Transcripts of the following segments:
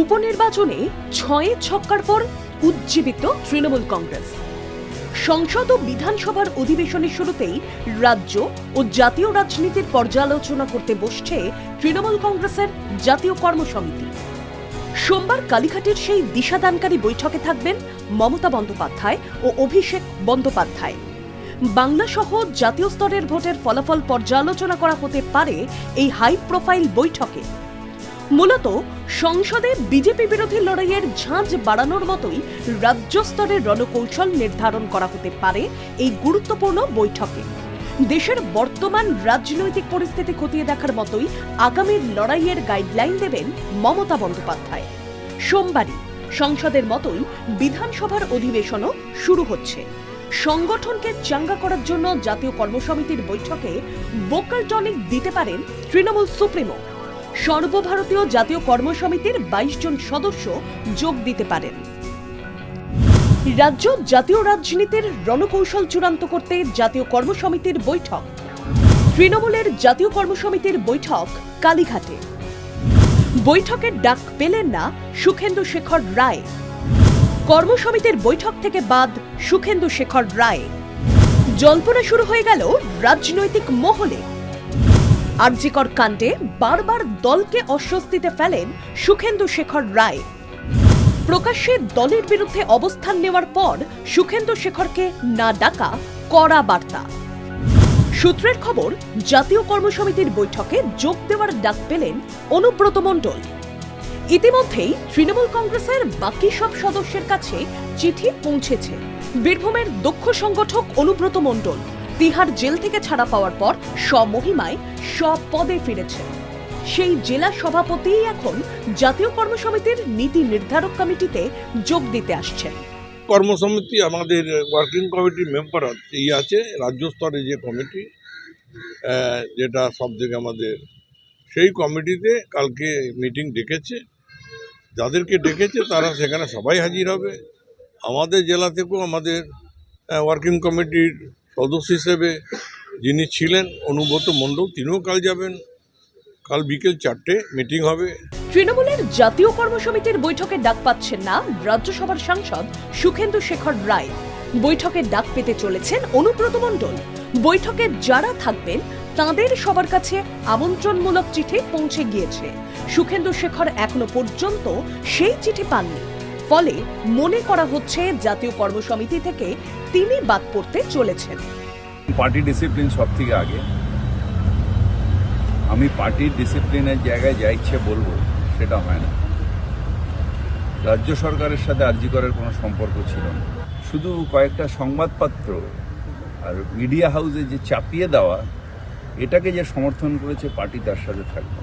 উপনির্বাচনে ছয়ে ছক্কার পর উজ্জীবিত তৃণমূল কংগ্রেস। সংসদ ও বিধানসভার অধিবেশনের শুরুতেই রাজ্য ও জাতীয় রাজনীতির পর্যালোচনা করতে বসছে তৃণমূল কংগ্রেসের জাতীয় কর্মসমিতি। সোমবার কালীঘাটের সেই দিশাদানকারী বৈঠকে থাকবেন মমতা বন্দ্যোপাধ্যায় ও অভিষেক বন্দ্যোপাধ্যায়। বাংলা সহ জাতীয় স্তরের ভোটের ফলাফল পর্যালোচনা করা হতে পারে এই হাই প্রোফাইল বৈঠকে। মূলত সংসদে বিজেপি বিরোধী লড়াইয়ের ঝাঁঝ বাড়ানোর মতোই রাজ্য স্তরের রণকৌশল নির্ধারণ করা হতে পারে এই গুরুত্বপূর্ণ বৈঠকে। দেশের বর্তমান রাজনৈতিক পরিস্থিতি খতিয়ে দেখার মতোই আগামীর লড়াইয়ের গাইডলাইন দেবেন মমতা বন্দ্যোপাধ্যায়। সোমবারই সংসদের মতোই বিধানসভার অধিবেশনও শুরু হচ্ছে। সংগঠনকে চাঙ্গা করার জন্য জাতীয় কর্মসমিতির বৈঠকে ভোকাল টনিক দিতে পারেন তৃণমূল সুপ্রিমো। সর্বভারতীয় জাতীয় কর্মসমিতির বাইশ জন সদস্য যোগ দিতে পারেন। রাজ্য জাতীয় রাজনীতির রণকৌশল চূড়ান্ত করতে জাতীয় কর্মসমিতির বৈঠক। তৃণমূলের জাতীয় কর্মসমিতির বৈঠক কালীঘাটে। বৈঠকের ডাক পেলেন না সুখেন্দু শেখর রায়। কর্মসমিতির বৈঠক থেকে বাদ সুখেন্দু শেখর রায়। জল্পনা শুরু হয়ে গেল রাজনৈতিক মহলে। আরজিকর কাণ্ডে বারবার দলকে অস্বস্তিতে ফেলেন সুখেন্দু শেখর রায়। প্রকাশ্যে দলের বিরুদ্ধে অবস্থান নেওয়ার পর সুখেন্দু শেখরকে না ডাকা কড়া বার্তা। সূত্রের খবর, জাতীয় কর্মসমিতির বৈঠকে যোগ দেওয়ার ডাক পেলেন অনুব্রত মণ্ডল। ইতিমধ্যেই তৃণমূল কংগ্রেসের বাকি সব সদস্যের কাছে চিঠি পৌঁছেছে। বীরভূমের দক্ষ সংগঠক অনুব্রত মণ্ডল। তিহার জেল থেকে ছাড়া পাওয়ার পর স্বমহিমায় সব পদে ফিরেছেন সেই জেলা সভাপতি এখন জাতীয় কর্মসমিতির নীতি নির্ধারক কমিটিতে যোগ দিতে আসছেন। কর্মসমিতি আমাদের ওয়ার্কিং কমিটির মেম্বার এই আছে, রাজ্য স্তরে যে কমিটি যেটা সব থেকে আমাদের, সেই কমিটিতে কালকে মিটিং ডেকেছে। যাদেরকে ডেকেছে তারা সেখানে সবাই হাজির হবে। আমাদের জেলা থেকেও আমাদের ওয়ার্কিং কমিটির সদস্য হিসেবে যিনি ছিলেন, অনুব্রত মণ্ডল, তিনিও কাল যাবেন। কাল বিকেল চারটে মিটিং হবে। তৃণমূলের জাতীয় কর্মসমিতির বৈঠকে ডাক পাচ্ছেন না রাজ্যসভার সাংসদ সুখেন্দু শেখর রায়। বৈঠকে ডাক পেতে চলেছেন অনুব্রত মণ্ডল। বৈঠকে যারা থাকবেন, তাদের সবার কাছে আমন্ত্রণমূলক চিঠি পৌঁছে গিয়েছে। সুখেন্দু শেখর এখনও পর্যন্ত সেই চিঠি পাননি। ফলে মনে করা হচ্ছে জাতীয় কর্মসমিতি থেকে তিনি বাদ পড়তে চলেছেন। পার্টি ডিসিপ্লিন সব থেকে আগে। আমি পার্টির ডিসিপ্লিনের জায়গায় যা ইচ্ছে বলব সেটা হয় না। রাজ্য সরকারের সাথে আর্জি করার কোনো সম্পর্ক ছিল না। শুধু কয়েকটা সংবাদপত্র আর মিডিয়া হাউসে যে চাপিয়ে দেওয়া এটাকে যে সমর্থন করেছে পার্টি তার সাথে থাকবে।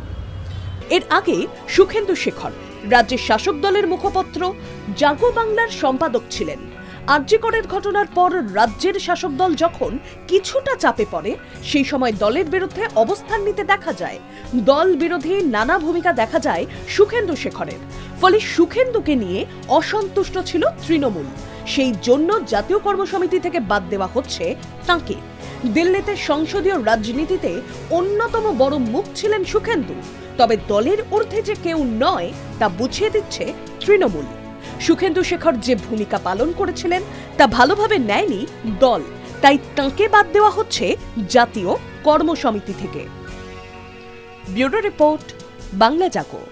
এর আগে সুখেন্দু শেখর রাজ্যের শাসক দলের মুখপত্র জাগো বাংলার সম্পাদক ছিলেন। আর্যিকরের ঘটনার পর রাজ্যের শাসক দল যখন কিছুটা চাপে পড়ে, সেই সময় দলের বিরুদ্ধে অবস্থান নিতে দেখা যায়। দল বিরোধী নানা ভূমিকা দেখা যায় সুখেন্দু শেখরের। ফলে সুখেন্দুকে নিয়ে অসন্তুষ্ট ছিল তৃণমূল। সেই জন্য জাতীয় কর্মসমিতি থেকে বাদ দেওয়া হচ্ছে তাঁকে। দিল্লিতে সংসদীয় রাজনীতিতে অন্যতম বড় মুখ ছিলেন সুখেন্দু। তবে দলের ঊর্ধ্বে যে কেউ নয়, তা বুঝিয়ে দিচ্ছে তৃণমূল। সুখেন্দু শেখর যে ভূমিকা পালন করেছিলেন, তা ভালোভাবে নেয়নি দল। তাই তাঁকে বাদ দেওয়া হচ্ছে জাতীয় কর্মসমিতি থেকে। Bureau report, Bangla Jago.